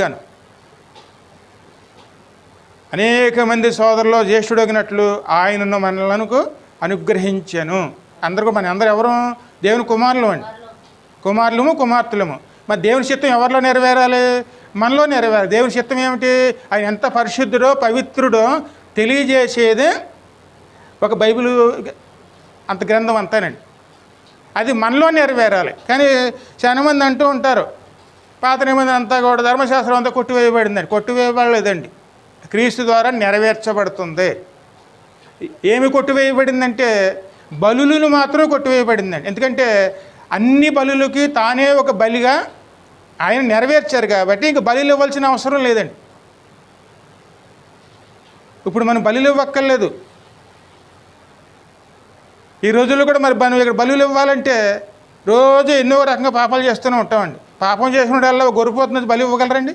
గాను అనేక మంది సోదరులో జ్యేష్ఠుడగినట్లు ఆయనను మనలకు అనుగ్రహించాను. అందరికీ మన అందరు ఎవరు? దేవుని కుమారులు అండి. కుమారులము కుమార్తెలము. మరి దేవుని చిత్తం ఎవరిలో నెరవేరాలి? మనలో నెరవేరాలి. దేవుని చిత్తం ఏమిటి? ఆయన ఎంత పరిశుద్ధుడో పవిత్రుడో తెలియజేసేదే ఒక బైబిల్ అంత గ్రంథం అంతానండి. అది మనలో నెరవేరాలి. కానీ చాలామంది అంటూ ఉంటారు పాత నిబంధన అంతా కూడా ధర్మశాస్త్రం అంతా కొట్టివేయబడిందండి. కొట్టివేయబడలేదండి. క్రీస్తు ద్వారా నెరవేర్చబడుతుంది. ఏమి కొట్టివేయబడిందంటే బలులను మాత్రం కొట్టివేయబడిందండి. ఎందుకంటే అన్ని బలులకి తానే ఒక బలిగా ఆయన నెరవేర్చారు కాబట్టి ఇంక బలిలు ఇవ్వాల్సిన అవసరం లేదండి. ఇప్పుడు మనం బలులు ఇవ్వక్కర్లేదు. ఈ రోజుల్లో కూడా మరి మనం ఇక్కడ బలులు ఇవ్వాలంటే రోజు ఎన్నో రకంగా పాపాలు చేస్తూనే ఉంటామండి. పాపం చేసినప్పుడల్లా గొరిపోతున్నది బలి ఇవ్వగలరండి?